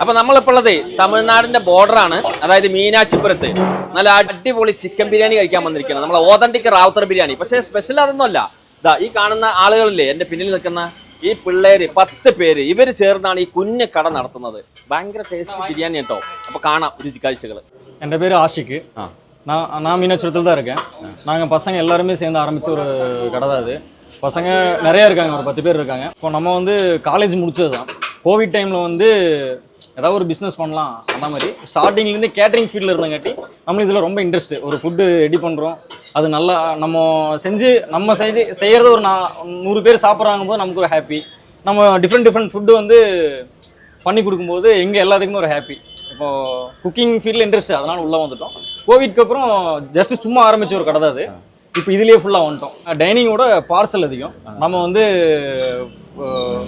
അപ്പൊ നമ്മളിപ്പോൾ ഉള്ളത് തമിഴ്നാടിന്റെ ബോർഡറാണ് അതായത് മീനാക്ഷിപുരത്ത് നല്ല അടിപൊളി ചിക്കൻ ബിരിയാണി കഴിക്കാൻ വന്നിരിക്കുകയാണ് നമ്മളെ ഓതന്റിക് റാവുത്തർ ബിരിയാണി പക്ഷേ സ്പെഷ്യൽ അതൊന്നുമല്ല ഇതാ ഈ കാണുന്ന ആളുകളില്ലേ എന്റെ പിന്നിൽ നിൽക്കുന്ന ഈ പിള്ളേര് പത്ത് പേര് ഇവര് ചേർന്നാണ് ഈ കുഞ്ഞു കട നടത്തുന്നത് ഭയങ്കര ടേസ്റ്റ് ബിരിയാണി കേട്ടോ അപ്പൊ കാണാം രുചി കാഴ്ചകൾ என் பேர் ஆஷிக்கு ആ நான் நான் மீனாட்சிபுரத்தில் தான் இருக்கேன் நாங்கள் பசங்க எல்லாருமே சேர்ந்து ஆரம்பித்த ஒரு கடை தான் அது பசங்க நிறைய இருக்காங்க ஒரு பத்து பேர் இருக்காங்க இப்போ நம்ம வந்து காலேஜ் முடிச்சது தான் கோவிட் டைமில் வந்து ஏதாவது ஒரு பிஸ்னஸ் பண்ணலாம் அந்த மாதிரி. ஸ்டார்டிங்லேருந்து கேட்டரிங் ஃபீல்டில் இருந்தங்காட்டி நம்மளுக்கு இதில் ரொம்ப இன்ட்ரெஸ்ட் ஒரு ஃபுட்டு ரெடி பண்ணுறோம் அது நல்லா நம்ம செஞ்சு நம்ம செஞ்சு செய்கிறது ஒரு நான் நூறு பேர் சாப்பிட்றாங்க போது நமக்கு ஒரு ஹாப்பி நம்ம டிஃப்ரெண்ட் டிஃப்ரெண்ட் ஃபுட்டு வந்து பண்ணி கொடுக்கும்போது எங்கள் எல்லாத்துக்குமே ஒரு ஹாப்பி இப்போது குக்கிங் ஃபீல்டில் இன்ட்ரெஸ்ட் அதனால் உள்ளே வந்துட்டோம். கோவிட்க்கு அப்புறம் ஜஸ்ட் சும்மா ஆரம்பித்த ஒரு கடை தான் அது. இப்போ இதுலேயே ஃபுல்லாக வந்துட்டோம். டைனிங்கோட பார்சல் அதிகம். நம்ம வந்து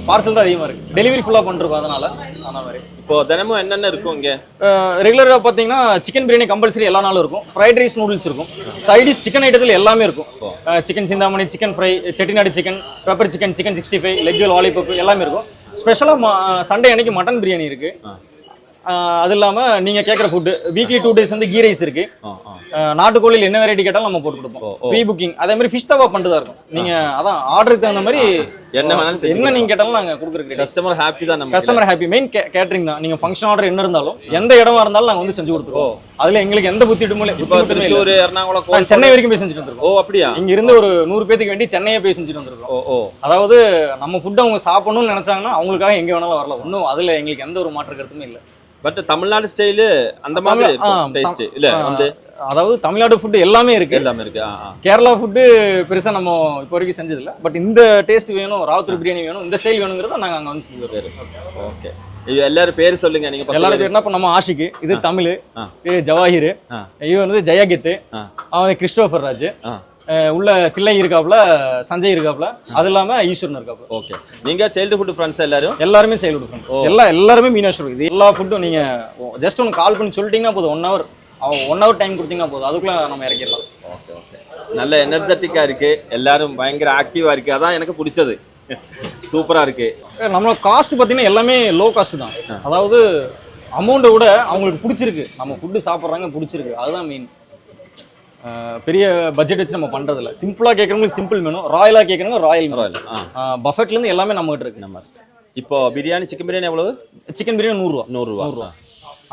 பார்சல் தான் அதிகமாக இருக்குது டெலிவரி ஃபுல்லாக பண்ணிருக்கோம் அதனால். அந்த மாதிரி. இப்போ தினமும் என்னென்ன இருக்கும் இங்க? ரெகுலராக பார்த்தீங்கன்னா சிக்கன் பிரியாணி கம்பல்சரி எல்லா நாளும் இருக்கும். ஃப்ரைட் ரைஸ் நூடுல்ஸ் இருக்கும். சைடிஷ் சிக்கன் ஐட்டத்தில் எல்லாமே இருக்கும். Chicken Chintamani chicken fry Chettinad chicken pepper chicken chicken sixty five leg lollipop எல்லாமே இருக்கும். ஸ்பெஷலாக சண்டே அன்னைக்கு மட்டன் பிரியாணி இருக்கு. அஹ் அது இல்லாமல் நீங்கள் கேட்குற ஃபுட்டு வீக்லி டூ டேஸ் வந்து கீ ரைஸ் இருக்கு. நாட்டுக்கோழியில் என்ன வெரைட்டி கேட்டாலும் நம்ம போட்டு கொடுப்போம். ஃப்ரீ புக்கிங் அதே மாதிரி ஃபிஷ் தவா பண்ணிட்டு தான் இருக்கும் நீங்க அதான் ஆர்டருக்கு தகுந்த மாதிரி என்ன வேணாலும் என்ன நீங்க கேட்டாலும் நாங்க கொடுக்குறோம் கஸ்டமர் ஹாப்பி தான் நம்ம கஸ்டமர் ஹாப்பி மெயின் கேட்டரிங் தான். நீங்க ஃபங்க்ஷன் ஆர்டர் என்ன இருந்தாலும் எந்த இடமா இருந்தாலும் நாங்க வந்து செஞ்சு கொடுத்துருவோம். அதுல எங்களுக்கு எந்த புத்திட்டுமோ இல்லை. இப்போ திருச்சூர் எர்ணாகுளம் சென்னை வரைக்கும் போய் செஞ்சுட்டு வந்திருக்கோம். ஓ அப்படியா? இங்க இருந்து ஒரு நூறு பேத்துக்கு வேண்டி சென்னையே போய் செஞ்சுட்டு வந்திருக்கோம். ஓ ஓ. அதாவது நம்ம ஃபுட் அவங்க சாப்பிடணும்னு நினைச்சாங்கன்னா அவங்களுக்காக எங்க வேணாலும் வரலாம். ஒன்றும் அதுல எங்களுக்கு எந்த ஒரு மாற்று கருத்துமே இல்லை. பட் தமிழ்நாடு ஸ்டைலு அந்த மாதிரி டேஸ்ட் இல்ல வந்து அதாவது தமிழ்நாடு ஃபுட் எல்லாமே இருக்கு. எல்லாமே இருக்கு. கேரளா ஃபுட்டு பெருசா நம்ம இப்போ வரைக்கும் செஞ்சதில்ல. பட் இந்த டேஸ்ட் வேணும் ராவுத்தர் பிரியாணி வேணும் இந்த ஸ்டைல் வேணுங்கிறத நாங்க அங்க வந்து செஞ்சு தருவோம் ஓகே எல்லாரும் பேர் சொல்லுங்க நீங்க எல்லாரும் பேரு. பேர்னா இப்போ நம்ம ஆஷிக்கு இது தமிழ் ஜவாஹிர். இவன் வந்து ஜெயகித்து. அவன் கிறிஸ்டோபர் ராஜ். உள்ள தில்லை இருக்காப்புல சஞ்சய் இருக்காப்புல அது இல்லாம ஈஸ்வரன் இருக்காப்புல. ஓகே. நீங்க சைல்டுஹுட் ஃப்ரெண்ட்ஸ் எல்லாரும்? எல்லாருமே சைல்டு ஃப்ரெண்ட் எல்லா எல்லாருமே மீனாட்சி இது எல்லா ஃபுட்டும் நீங்க ஜஸ்ட் ஒன்று கால் பண்ணி சொல்லிட்டீங்கன்னா போதும். One hour one hour time கொடுத்தீங்கன்னா போதும். அதுக்குள்ள நம்ம இறக்கிடலாம். Okay okay. நல்ல எனர்ஜெட்டிக்கா இருக்கு. எல்லாரும் பயங்கர ஆக்டிவா இருக்கு. அதான் எனக்கு பிடிச்சது. சூப்பரா இருக்கு. அஹ் நம்ம காஸ்ட் பார்த்தீங்கன்னா எல்லாமே லோ காஸ்ட் தான். அதாவது அமௌண்ட்டை விட அவங்களுக்கு பிடிச்சிருக்கு. நம்ம ஃபுட்டு சாப்பிட்றாங்க பிடிச்சிருக்கு. அதுதான் மெயின் பெரிய பட்ஜெட் வச்சு நம்ம பண்றதில்ல. சிம்பிளா கேட்கறவங்களுக்கு சிம்பிள் வேணும் ராயலா கேட்கறவங்க ராயல் பரவாயில்ல ஆ. பஃபெட்ல இருந்து எல்லாமே நம்ம கிட்ட இருக்கு. நம்ம இப்போ பிரியாணி சிக்கன் பிரியாணி எவ்வளவு? சிக்கன் பிரியாணி நூறுரூவா. நூறுரூவா. நூறுரூவா.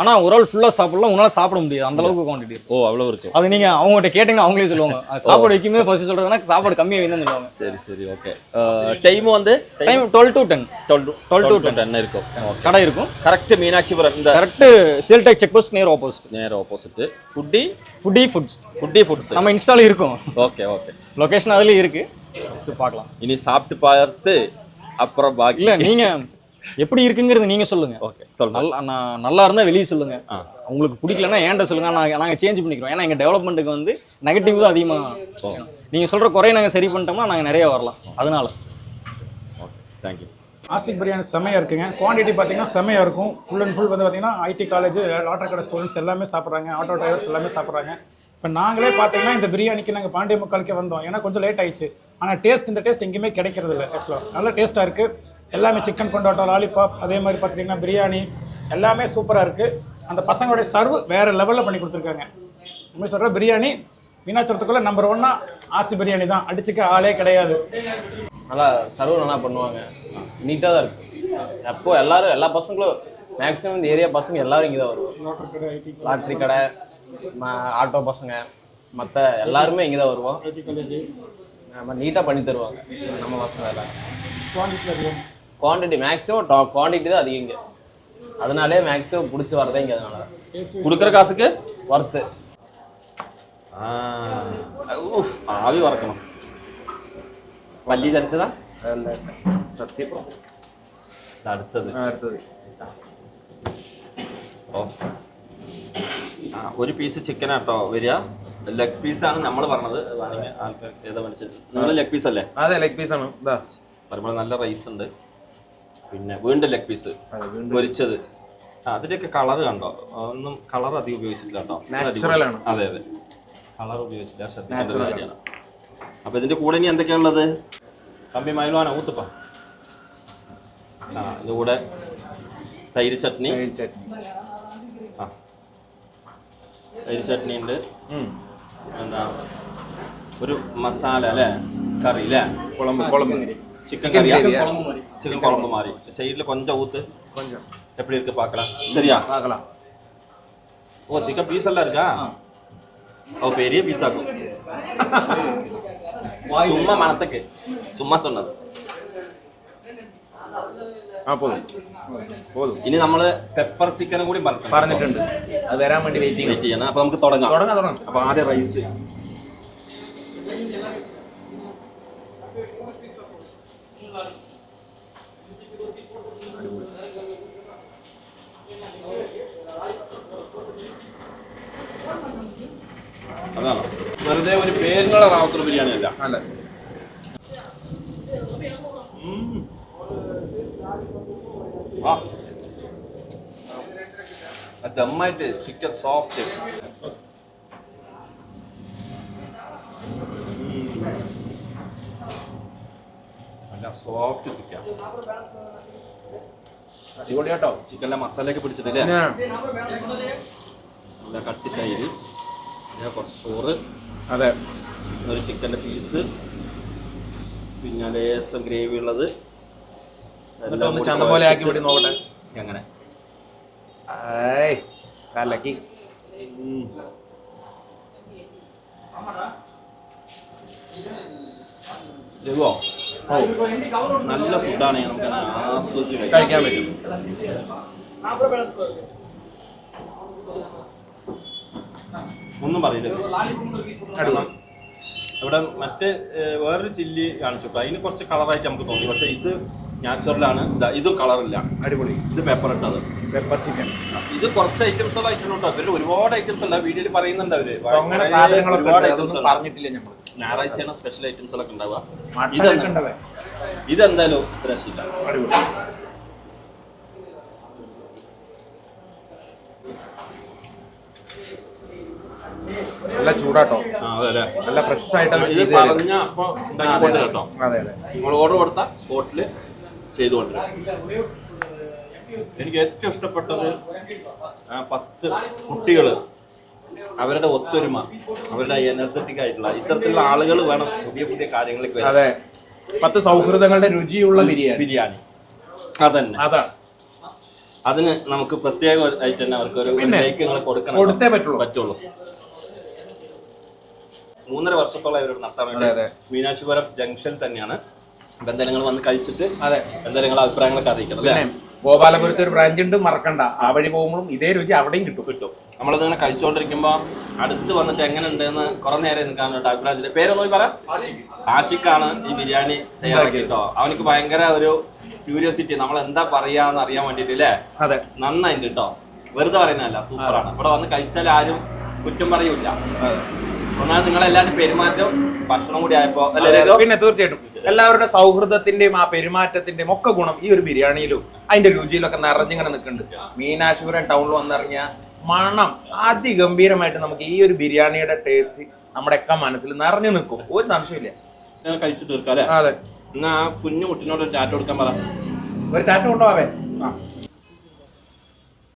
ஆனா ஒரு ஆள் ஃபுல்லா சாப்பிடலாம் உங்களால சாப்பிட முடியாது. அந்த அளவுக்கு குவான்டிட்டி ஓ அவ்வளவு இருக்கு. அது நீங்க அவங்ககிட்ட கேட்டீங்கன்னா அவங்களே சொல்லுவாங்க. சாப்பாடு வைக்கும்போது ஃபர்ஸ்ட் சொல்றதுனா சாப்பாடு கம்மியாக வைன்னு சொல்லுவாங்க. சரி சரி ஓகே டைம் வந்து time twelve to ten twelve 12 to to ten இருக்கும். கடை இருக்கும். கரெக்ட் மீனாட்சிபுரம் இந்த கரெக்ட் சேல்டெக் செக் போஸ்ட் நேர் ஆப்போசிட் நேர opposite foodie foodie foods foodie foods நம்ம இன்ஸ்டால இருக்கும். ஓகே ஓகே லொகேஷன் அதுலயே இருக்கு. ஜஸ்ட் பார்க்கலாம். இனி சாப்பிட்டு பார்த்து அப்புறம் பாக்கி இல்ல நீங்க எப்படி இருக்குங்கிறது நீங்க சொல்லுங்க. ஓகே சொல்லுங்க. நல்லா நான் நல்லா இருந்தா வெளியே சொல்லுங்க. உங்களுக்கு பிடிக்கலன்னா ஏன்ட்ட சொல்லுங்க. நாங்க நாங்க சேஞ்ச் பண்ணிக்கிறோம். ஏன்னா எங்க டெவலப்மெண்ட்டுக்கு வந்து நெகட்டிவ் தான் அதிகமா ஓ. நீங்க சொல்ற குறைய நாங்க சரி பண்ணிட்டோம்னா நாங்க நிறைய வரலாம். அதனால. ஓகே தேங்க்யூ ஆசிக் பிரியாணி செம்மையாக இருக்குங்க. குவான்டிட்டி பார்த்தீங்கன்னா செம்மையாக இருக்கும். ஃபுல் அண்ட் ஃபுல் வந்து பார்த்தீங்கன்னா ஐடி காலேஜ் லாட்டர் கடை ஸ்டூடெண்ட்ஸ் எல்லாமே சாப்பிட்றாங்க. ஆட்டோ டிரைவர்ஸ் எல்லாமே சாப்பிட்றாங்க. இப்போ நாங்களே பார்த்தீங்கன்னா இந்த பிரியாணிக்கு நாங்கள் பாண்டிய முக்காலுக்கே வந்தோம். ஏன்னா கொஞ்சம் லேட் ஆயிடுச்சு. ஆனால் டேஸ்ட் இந்த டேஸ்ட் எங்கேயுமே கிடைக்கிறது இல்லை ஆக்சுவலாக நல்ல டேஸ்ட்டாக இருக்குது எல்லாமே சிக்கன் கொண்டாட்டோ லாலிபாப் அதே மாதிரி பார்த்தீங்கன்னா பிரியாணி எல்லாமே சூப்பராக இருக்குது அந்த பசங்களுடைய சர்வ் வேறு லெவலில் பண்ணி கொடுத்துருக்காங்க. உண்மை சொல்கிற பிரியாணி மீனாட்சரத்துக்குள்ளே நம்பர் ஒன்னா ஆசி பிரியாணி தான். அடிச்சுக்க ஆளே கிடையாது. நல்லா சர்வ் நல்லா பண்ணுவாங்க. நீட்டாக தான் இருக்கும் எப்போ எல்லாரும் எல்லா பசங்களும் மேக்ஸிமம் இந்த ஏரியா பசங்க எல்லாரும் இங்கே தான் வருவோம் லாட்ரி கடை ஆட்டோ பசங்க மற்ற எல்லாருமே இங்கே தான் வருவோம் நம்ம நீட்டாக பண்ணி தருவாங்க. நம்ம பசங்க எல்லாம். குவான்டிட்டி மேக்ஸிமம் டா குவான்டிட்டி தான் அதிகம் இங்கே அதனாலே மேக்ஸிமம் பிடிச்சி வரதே இங்கே அதனால தான் கொடுக்குற காசுக்கு ஒர்த்து ആ ഊഫ്, ആവി പറക്കണം പല്ലി ചരിച്ചതാ സത്യം ഇത് അടുത്തത് അടുത്തത് ഓ ആ ഒരു പീസ് ചിക്കൻ ആട്ടോ വരിക ലെഗ് പീസാണ് നമ്മൾ പറഞ്ഞത് വേണമെങ്കിൽ ആൾക്കാർ ഏതാ മേടിച്ചത് നിങ്ങൾ ലെഗ് പീസ് അല്ലേ അതെ ലെഗ് പീസ് ആണ് ഇതാ പറയുമ്പോൾ നല്ല റൈസ് ഉണ്ട് പിന്നെ വീണ്ടും ലെഗ് പീസ് പൊരിച്ചത്. അതിന്റെയൊക്കെ കളർ കണ്ടോ? ഒന്നും കളർ അധികം ഉപയോഗിച്ചിട്ടില്ല കേട്ടോ. അതെ അതെ. കളർ ഉപയോഗിച്ചില്ല ശ്രദ്ധിക്കേണ്ട കാര്യമാണ്. അപ്പൊ ഇതിന്റെ കൂടെ ഇനി എന്തൊക്കെയാ ഉള്ളത്? കമ്പി മയിലുവാനോ ഊത്തുപ്പ. ആ ഇതിന്റെ കൂടെ തൈര് ചട്നി. ചട്നി. ആ. തൈര് ചട്നി ഉണ്ട്. എന്താ? ഒരു മസാല അല്ലേ? കറി അല്ലേ? കുളമ്പ് കുളമ്പ്. ചിക്കൻ കറിയാ കറിയാ? ചിക്കൻ കുഴമ്പ് മാറി സൈഡിൽ കൊഞ്ച ഊത്ത് எப்படி இருக்கு பார்க்கலாம் சரியா பார்க்கலாம் ஓ சிக்கன் பீஸ் எல்லாம் இருக்கா ஓ பெரிய பீஸ் ஆகும் சும்மா மனத்துக்கு சும்மா சொன்னது ആ പോതും പോതും ഇനി നമ്മള് പെപ്പർ ചിക്കനും കൂടി പറഞ്ഞു പറഞ്ഞിട്ടുണ്ട് അത് വരാൻ വേണ്ടി വെയിറ്റിംഗ് വെയിറ്റ് ചെയ്യണം അപ്പൊ നമുക്ക് തുടങ്ങാം തുടങ്ങാം തുടങ്ങാം അപ്പൊ ആദ്യം റൈസ് അതാണ്. വെറുതെ ഒരു പേരിനുള്ള റാവത്തർ ബിരിയാണി അല്ല. അല്ല ദമ്മായിട്ട് ചിക്കൻ സോഫ്റ്റ് നല്ല സോഫ്റ്റ് ചിക്കൻ അടിപൊളി കേട്ടോ ചിക്കനിലെ മസാലയൊക്കെ പിടിച്ചിട്ടില്ലേ? നല്ല കട്ടി തൈര്. പിന്നെ കുറച്ച് ചോറ് അതെ. ഒരു ചിക്കന്റെ പീസ് പിന്നെ ലേസം ഗ്രേവി ഉള്ളത്. എന്നിട്ട് ചന്ത പോലെ ആക്കി വിടി നോക്കട്ടെ അങ്ങനെ. ഏയ് കലക്കി. രഘുവോ ഓ നല്ല ഫുഡാണ് നമുക്ക് ആസ്വദിച്ച് കഴിക്കാൻ പറ്റും. ഒന്നും പറയില്ല. ഇവിടെ മറ്റേ വേറൊരു ചില്ലി കാണിച്ചു. അതിന് കുറച്ച് കളറായിട്ട് നമുക്ക് തോന്നി. പക്ഷെ ഇത് നാച്ചുറലാണ് ഇതാ കളറില്ല അടിപൊളി. ഇത് പേപ്പർ ഇട്ടത്. പെപ്പർ ചിക്കൻ ഇത് കുറച്ച് ഐറ്റംസ് ഉള്ള ഐറ്റം കേട്ടോ അതിൽ ഒരുപാട് ഐറ്റംസ് അല്ല വീഡിയോയിൽ പറയുന്നുണ്ട് അവർ. ഒരുപാട് ഉണ്ട്. ഐറ്റംസ് ഉണ്ട് പറഞ്ഞിട്ടില്ല ഞമ്മൾ. ഞായറാഴ്ചയാണ് സ്പെഷ്യൽ ഐറ്റംസ് ഒക്കെ ഉണ്ടാവുക. ഇതെന്തായാലും ഇത്ര രക്ഷയില്ല അടിപൊളി. നല്ല ചൂടാട്ടോ. നല്ല ഫ്രഷ് ആയിട്ട് അവർ ഇത് ചെയ്ത് തരും. പറഞ്ഞ അപ്പൊ ഉണ്ടാക്കി കൊണ്ട് കേട്ടോ. അതെ അതെ. നമ്മൾ ഓർഡർ കൊടുത്ത സ്പോട്ടിൽ ചെയ്തു കൊണ്ടുവരും എനിക്ക് ഏറ്റവും ഇഷ്ടപ്പെട്ടത് ആ പത്ത് കുട്ടികൾ അവരുടെ ഒത്തൊരുമ അവരുടെ എനർജറ്റിക് ആയിട്ടുള്ള ഇത്തരത്തിലുള്ള ആളുകൾ വേണം പുതിയ പുതിയ കാര്യങ്ങളിലേക്ക് വരാൻ. അതെ. പത്ത് സൗഹൃദങ്ങളുടെ രുചിയുള്ള ബിരിയാണി. ബിരിയാണി. അതന്നെ. അതാ അതിന് നമുക്ക് പ്രത്യേകമായിട്ട് തന്നെ അവർക്ക് ഒരു പിന്നെ, നിങ്ങൾ കൊടുക്കണം കൊടുത്തേ പറ്റുള്ളൂ. പറ്റുള്ളൂ. മൂന്നര വർഷത്തോളം ഇവരോട് നടത്താൻ അതെ, വേണ്ടി മീനാക്ഷിപുരം ജംഗ്ഷൻ തന്നെയാണ് ബന്ധനങ്ങൾ വന്ന് കഴിച്ചിട്ട് അതെ. ബന്ധനങ്ങൾ അഭിപ്രായങ്ങളൊക്കെ അറിയിക്കണം അല്ലേ? ഗോപാലപുരത്ത് ഒരു ബ്രാഞ്ച് ഉണ്ട് മറക്കണ്ട. ആ വഴി പോകുമ്പോഴും ഇതേ രുചി അവിടെയും കിട്ടും. കിട്ടും. നമ്മളത് ഇങ്ങനെ കഴിച്ചുകൊണ്ടിരിക്കുമ്പോ അടുത്ത് വന്നിട്ട് എങ്ങനെ ഉണ്ട് കുറെ നേരം നിൽക്കാൻ കേട്ടോ അഭിപ്രായത്തിന്റെ പേരൊന്നും പറ. ആഷിഖാണ് ഈ ബിരിയാണി തയ്യാറാക്കി കേട്ടോ. അവനക്ക് ഭയങ്കര ഒരു ക്യൂരിയോസിറ്റി നമ്മൾ എന്താ പറയാന്ന് അറിയാൻ വേണ്ടിട്ട് അല്ലേ? അതെ. നന്നായിട്ട് കേട്ടോ. വെറുതെ പറയുന്നതല്ല സൂപ്പറാണ്. ഇവിടെ വന്ന് കഴിച്ചാൽ ആരും കുറ്റം പറയൂല ഒന്നാമത് നിങ്ങളെല്ലാരും പെരുമാറ്റം ഭക്ഷണം കൂടി ആയപ്പോ പിന്നെ തീർച്ചയായിട്ടും. എല്ലാവരുടെ സൗഹൃദത്തിന്റെയും ആ പെരുമാറ്റത്തിന്റെയും ഒക്കെ ഗുണം ഈ ഒരു ബിരിയാണിയിലും അതിന്റെ രുചിയിലൊക്കെ നിറഞ്ഞിങ്ങനെ നിൽക്കുന്നുണ്ട്. മീനാശുപുരം ടൗണിൽ വന്നിറങ്ങിയ മണം അതിഗംഭീരമായിട്ട് നമുക്ക് ഈ ഒരു ബിരിയാണിയുടെ ടേസ്റ്റ് നമ്മുടെ ഒക്കെ മനസ്സിൽ നിറഞ്ഞു നിൽക്കും. ഒരു സംശയമില്ല കഴിച്ചു തീർക്കാം അല്ലേ? അതെ. എന്നാ കുഞ്ഞു കുട്ടിനോട് ഒരു ടാറ്റോ കൊടുക്കാൻ പറ. ഒരു ടാറ്റ കൊണ്ടുപോവേ ആ.